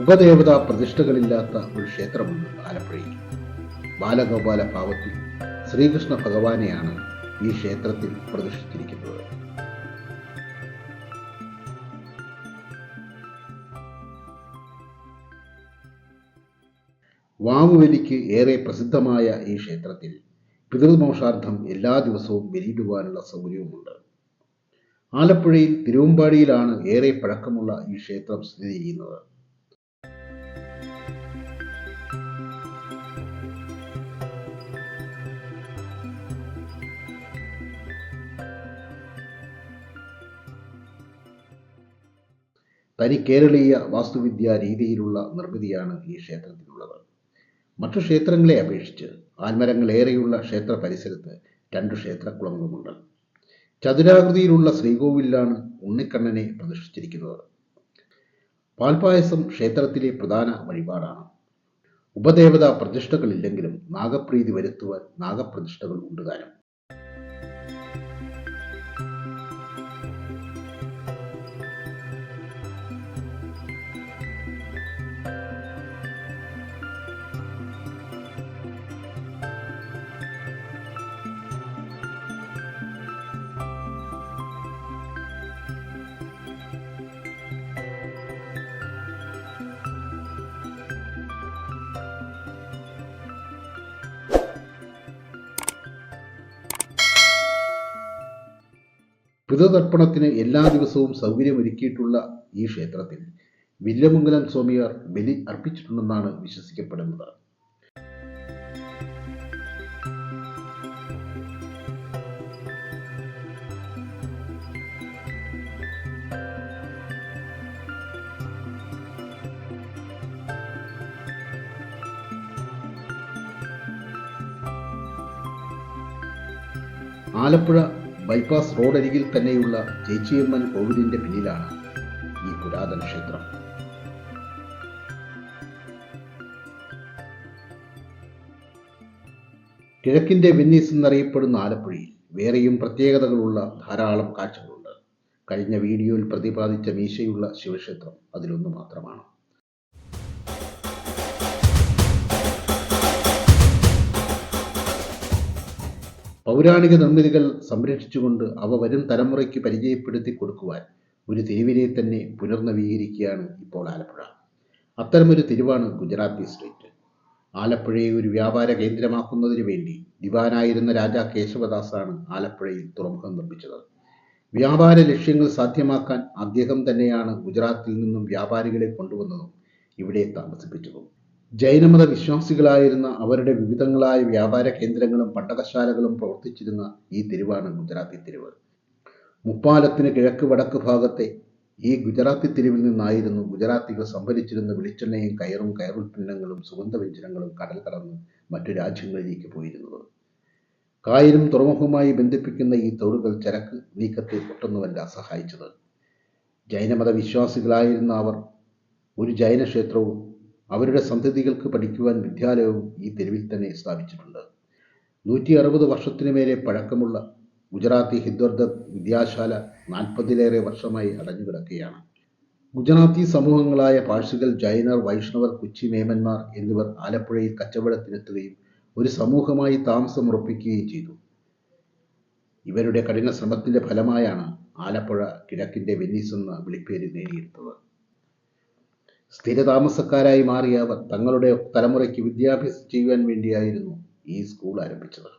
ഉപദേവതാ പ്രതിഷ്ഠകളില്ലാത്ത ഒരു ക്ഷേത്രമുണ്ട് ആലപ്പുഴയിൽ. ബാലഗോപാല ഭാവത്തിൽ ശ്രീകൃഷ്ണ ഭഗവാനെയാണ് ഈ ക്ഷേത്രത്തിൽ പ്രതിഷ്ഠിച്ചിരിക്കുന്നത്. വാമുവലിക്ക് ഏറെ പ്രസിദ്ധമായ ഈ ക്ഷേത്രത്തിൽ പിതൃമോക്ഷാർത്ഥം എല്ലാ ദിവസവും ബലിയിടുവാനുള്ള സൗകര്യവുമുണ്ട്. ആലപ്പുഴയിൽ തിരുവമ്പാടിയിലാണ് ഏറെ പഴക്കമുള്ള ഈ ക്ഷേത്രം സ്ഥിതി ചെയ്യുന്നത്. തനി കേരളീയ വാസ്തുവിദ്യാ രീതിയിലുള്ള നിർമ്മിതിയാണ് ഈ ക്ഷേത്രത്തിനുള്ളത് മറ്റു ക്ഷേത്രങ്ങളെ അപേക്ഷിച്ച് ആൽമരങ്ങളേറെയുള്ള ക്ഷേത്ര പരിസരത്ത് രണ്ട് ക്ഷേത്രക്കുളങ്ങളുമുണ്ട്. ചതുരാകൃതിയിലുള്ള ശ്രീകോവിലാണ് ഉണ്ണിക്കണ്ണനെ പ്രതിഷ്ഠിച്ചിരിക്കുന്നത്. പാൽപായസം ക്ഷേത്രത്തിലെ പ്രധാന വഴിപാടാണ്. ഉപദേവതാ പ്രതിഷ്ഠകളില്ലെങ്കിലും നാഗപ്രീതി വരുത്തുവാൻ നാഗപ്രതിഷ്ഠകൾ ഉണ്ടുതാനും പിതൃതർപ്പണത്തിന് എല്ലാ ദിവസവും സൗകര്യമൊരുക്കിയിട്ടുള്ള ഈ ക്ഷേത്രത്തിൽ വില്ലമംഗലം സ്വാമിയാർ ബലി അർപ്പിച്ചിട്ടുണ്ടെന്നാണ് വിശ്വസിക്കപ്പെടുന്നത്. ആലപ്പുഴ ബൈപ്പാസ് റോഡരികിൽ തന്നെയുള്ള ചേച്ചിയമ്മൻ കോവിലിന്റെ പിന്നിലാണ് ഈ പുരാതന ക്ഷേത്രം. കിഴക്കിന്റെ വെന്നീസ് എന്നറിയപ്പെടുന്ന ആലപ്പുഴയിൽ വേറെയും പ്രത്യേകതകളുള്ള ധാരാളം കാഴ്ചകളുണ്ട്. കഴിഞ്ഞ വീഡിയോയിൽ പ്രതിപാദിച്ച മീശയുള്ള ശിവക്ഷേത്രം അതിലൊന്നു മാത്രമാണ്. പൗരാണിക നിർമ്മിതികൾ സംരക്ഷിച്ചുകൊണ്ട് അവ വരും തലമുറയ്ക്ക് പരിചയപ്പെടുത്തി കൊടുക്കുവാൻ ഒരു തെരുവിനെ തന്നെ പുനർനവീകരിക്കുകയാണ് ഇപ്പോൾ ആലപ്പുഴ. അത്തരമൊരു തെരുവാണ് ഗുജറാത്തി സ്ട്രീറ്റ്. ആലപ്പുഴയെ ഒരു വ്യാപാര കേന്ദ്രമാക്കുന്നതിന് വേണ്ടി ദിവാനായിരുന്ന രാജാ കേശവദാസാണ് ആലപ്പുഴയിൽ തുറമുഖം നിർമ്മിച്ചത്. വ്യാപാര ലക്ഷ്യങ്ങൾ സാധ്യമാക്കാൻ അദ്ദേഹം തന്നെയാണ് ഗുജറാത്തിൽ നിന്നും വ്യാപാരികളെ കൊണ്ടുവന്നതും ഇവിടെ താമസിപ്പിച്ചതും. ജൈനമത വിശ്വാസികളായിരുന്ന അവരുടെ വിവിധങ്ങളായ വ്യാപാര കേന്ദ്രങ്ങളും പട്ടകശാലകളും പ്രവർത്തിച്ചിരുന്ന ഈ തെരുവാണ് ഗുജറാത്തി തെരുവ്. മുപ്പാലത്തിന് കിഴക്ക് വടക്ക് ഭാഗത്തെ ഈ ഗുജറാത്തി തെരുവിൽ നിന്നായിരുന്നു ഗുജറാത്തികൾ സംഭരിച്ചിരുന്ന വെളിച്ചെണ്ണയും കയറും കയറുൽപ്പന്നങ്ങളും സുഗന്ധവ്യഞ്ജനങ്ങളും കടൽ കടന്ന് മറ്റു രാജ്യങ്ങളിലേക്ക് പോയിരുന്നത്. കായലും തുറമുഖവുമായി ബന്ധിപ്പിക്കുന്ന ഈ തോടുകൾ ചരക്ക് നീക്കത്തെ പൊട്ടുന്നുവല്ല സഹായിച്ചത്. ജൈനമത വിശ്വാസികളായിരുന്ന അവർ ഒരു ജൈന ക്ഷേത്രവും അവരുടെ സന്തതികൾക്ക് പഠിക്കുവാൻ വിദ്യാലയവും ഈ തെരുവിൽ തന്നെ സ്ഥാപിച്ചിട്ടുണ്ട്. നൂറ്റി അറുപത് വർഷത്തിനു മേലെ പഴക്കമുള്ള ഗുജറാത്തി ഹിദ്വർദ്ധ വിദ്യാശാല നാൽപ്പതിലേറെ വർഷമായി അടഞ്ഞു കിടക്കുകയാണ്. ഗുജറാത്തി സമൂഹങ്ങളായ പാഴ്സികൾ ജൈനർ വൈഷ്ണവർ കുച്ചി മേമന്മാർ എന്നിവർ ആലപ്പുഴയിൽ കച്ചവടത്തിനെത്തുകയും ഒരു സമൂഹമായി താമസം ഉറപ്പിക്കുകയും ചെയ്തു. ഇവരുടെ കഠിന ശ്രമത്തിന്റെ ഫലമായാണ് ആലപ്പുഴ കിഴക്കിന്റെ വെന്നീസ് എന്ന വിളിപ്പേര് നേടിയെടുത്തത്. സ്ഥിരതാമസക്കാരായി മാറിയ അവർ തങ്ങളുടെ തലമുറയ്ക്ക് വിദ്യാഭ്യാസം ചെയ്യുവാൻ വേണ്ടിയായിരുന്നു ഈ സ്കൂൾ ആരംഭിച്ചത്.